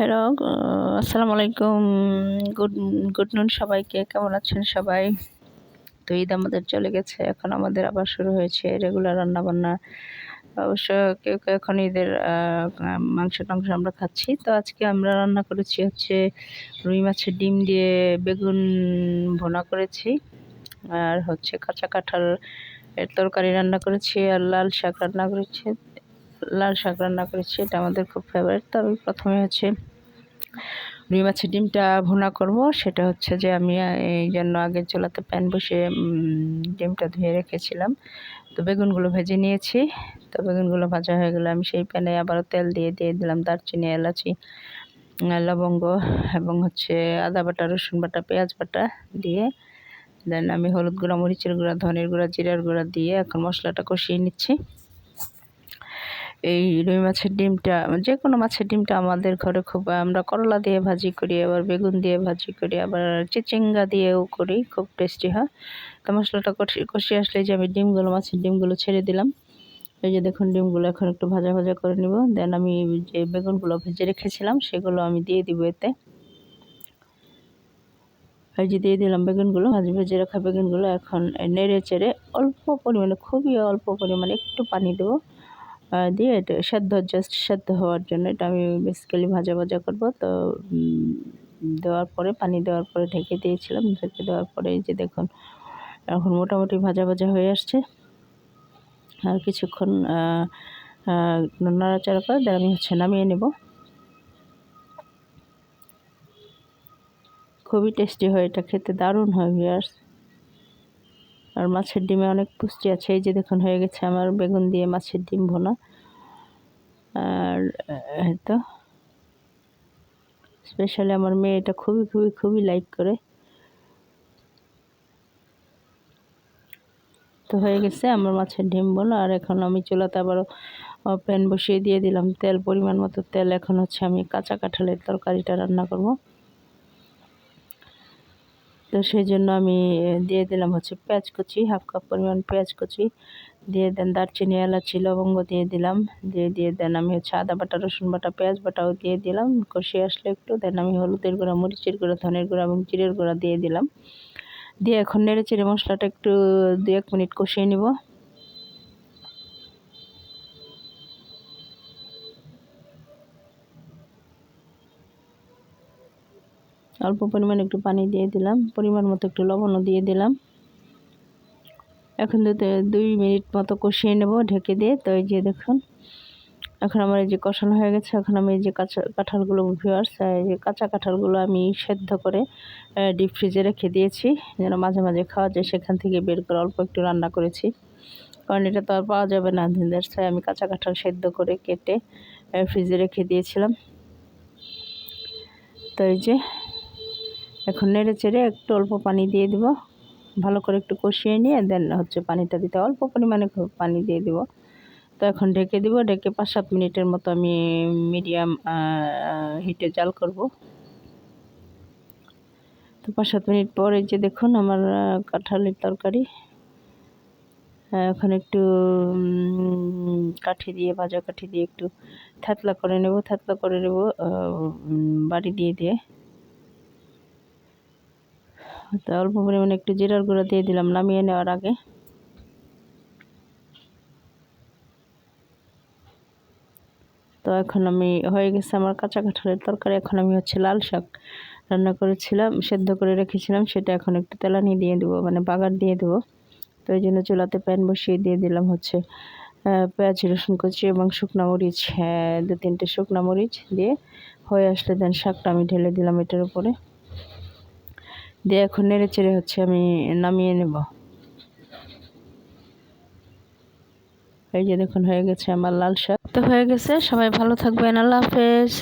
Hello আসসালামু আলাইকুম। Good good নুন সবাইকে, কেমন আছেন সবাই? তো ঈদ আমাদের চলে গেছে, এখন আমাদের আবার শুরু হয়েছে রেগুলার রান্নাবান্না। অবশ্য কেউ কেউ এখন ঈদের মাংস টাংস আমরা খাচ্ছি। তো আজকে আমরা রান্না করেছি হচ্ছে রুই মাছের ডিম দিয়ে বেগুন ভোনা করেছি। আর হচ্ছে কাঁচা কাঁঠাল এর তরকারি রান্না করেছি, আর লাল শাক রান্না করেছি। লাল শাক রান্না করেছি, এটা আমাদের খুব ফেভারিট তো আমি প্রথমে হচ্ছে রুই মাছের ডিমটা ভুনা করব। সেটা হচ্ছে যে আমি এই জন্য আগে চুলাতে প্যান বসে ডিমটা ধুয়ে রেখেছিলাম। তো বেগুনগুলো ভেজে নিয়েছি। তো বেগুনগুলো ভাজা হয়ে গেলে আমি সেই প্যানে আবারও তেল দিয়ে দিয়ে দিলাম দারচিনি, এলাচি, লবঙ্গ এবং হচ্ছে আদা বাটা, রসুন বাটা, পেঁয়াজ বাটা দিয়ে, দেন আমি হলুদ গুঁড়া, মরিচের গুঁড়া, ধনের গুঁড়া, জিরার গুঁড়া দিয়ে এখন মশলাটা কষিয়ে নিচ্ছি। এই রুই মাছের ডিমটা যে কোনো মাছের ডিমটা আমাদের ঘরে খুব, আমরা করলা দিয়ে ভাজি করি, আবার বেগুন দিয়ে ভাজি করি, আবার চিচিঙ্গা দিয়েও করি, খুব টেস্টি হয়। তো মশলাটা কষিয়ে আসলে যে আমি ডিমগুলো, মাছের ডিমগুলো ছেড়ে দিলাম। এই যে দেখুন, ডিমগুলো এখন একটু ভাজা ভাজা করে নিব। দেন আমি যে বেগুনগুলো ভেজে রেখেছিলাম, সেগুলো আমি দিয়ে দিব এতে। এই যে দিয়ে দিলাম বেগুনগুলো, ভাজি ভেজে রাখা বেগুনগুলো, এখন নেড়ে চেড়ে অল্প পরিমাণে, খুবই অল্প পরিমাণে একটু পানি দেবো। দিয়ে এটা সেদ্ধ জাস্ট সেদ্ধ হওয়ার জন্য এটা আমি বেসিক্যালি ভাজা ভাজা করব। তো দেওয়ার পরে, পানি দেওয়ার পরে ঢেকে দিয়েছিলাম। ঢেকে দেওয়ার পরে যে দেখুন, এখন মোটামুটি ভাজা ভাজা হয়ে আসছে। আর কিছুক্ষণ নাড়াচাড়া করে আমি হচ্ছে নামিয়ে নেব। খুবই টেস্টি হয় এটা, খেতে দারুণ হয় ভিয়ার্স আর মাছের ডিমে অনেক পুষ্টি আছে। এই যে দেখুন, হয়ে গেছে আমার বেগুন দিয়ে মাছের ডিম ভোনা। আর তো। স্পেশালি আমার মেয়ে এটা খুবই খুবই খুবই লাইক করে। তো হয়ে গেছে আমার মাছের ডিম বোনা আর এখন আমি চুলাতে আবারও প্যান বসিয়ে দিয়ে দিলাম। তেল, পরিমাণ মতো তেল। এখন হচ্ছে আমি কাঁচা কাঁঠালের তরকারিটা রান্না করব। তো সেই জন্য আমি দিয়ে দিলাম হচ্ছে পেঁয়াজ কুচি, হাফ কাপ পরিমাণ পেঁয়াজ কুচি, দিয়ে দেন দারচিনি, এলাচি, লবঙ্গ দিয়ে দিলাম, দিয়ে দিয়ে দেন আমি হচ্ছে আদা বাটা, রসুন বাটা, পেঁয়াজ বাটাও দিয়ে দিলাম কষিয়ে আসলে একটু, দেন আমি হলুদের গুঁড়া, মরিচের গুঁড়া, ধনের গুঁড়া এবং জিরের গুঁড়া দিয়ে দিলাম। দিয়ে এখন নেড়ে মশলাটা একটু দু এক মিনিট কষিয়ে নিব। অল্প পরিমাণ একটু পানি দিয়ে দিলাম, পরিমাণ মতো একটু লবণও দিয়ে দিলাম। এখন দুই মিনিট মতো কষিয়ে নেব, ঢেকে দিয়ে। তো এই যে দেখুন, এখন আমার এই যে কষানো হয়ে গেছে। এখন আমি এই যে কাঁচা কাঁঠালগুলো ভিওয়ার্স এই যে কাঁচা কাঁঠালগুলো আমি সেদ্ধ করে ডিপ ফ্রিজে রেখে দিয়েছি। যেন মাঝে মাঝে খাওয়া যায়, সেখান থেকে বের করে অল্প একটু রান্না করেছি। কারণ এটা তো আর পাওয়া যাবে না। দ্যাটস আমি কাঁচা কাঁঠাল সেদ্ধ করে কেটে ফ্রিজে রেখে দিয়েছিলাম। তো এই যে এখন নেড়ে চেড়ে একটু অল্প পানি দিয়ে দিব। ভালো করে একটু কষিয়ে নিয়ে দেন হচ্ছে পানিটা দিতে। অল্প পরিমাণে পানি দিয়ে দিব। তো এখন ঢেকে দিব। ঢেকে পাঁচ সাত মিনিটের মতো আমি মিডিয়াম হিটে জাল করব। তো পাঁচ সাত মিনিট পর যে দেখুন আমার কাঁঠালের তরকারি। এখন একটু কাঠি দিয়ে, ভাজা কাঠি দিয়ে একটু থাতলা করে নেব। থাতলা করে নেব বাড়ি দিয়ে দিয়ে। তো অল্প পরিমাণে একটু জিরার গুঁড়া দিয়ে দিলাম নামিয়ে নেওয়ার আগে। তো এখন আমি হয়ে গেছে আমার কাঁচা কাঁঠালের তরকারি এখন আমি হচ্ছে লাল শাক রান্না করেছিলাম সেদ্ধ করে রেখেছিলাম সেটা এখন একটু তেলানি দিয়ে দেবো মানে বাগার দিয়ে দেবো। তো এই জন্য চুলাতে প্যান বসিয়ে দিয়ে দিলাম হচ্ছে পেঁয়াজ রসুন কুচি এবং শুকনো মরিচ হ্যাঁ, দু তিনটে শুকনো মরিচ দিয়ে হয়ে আসলে দেন শাকটা আমি ঢেলে দিলাম এটার উপরে। দিয়ে এখন নেড়ে চেড়ে হচ্ছে আমি নামিয়ে নেব। এই যে দেখুন, হয়ে গেছে আমার লাল শাক। তো হয়ে গেছে, সবাই ভালো থাকবেন, আল্লাহ হাফেজ।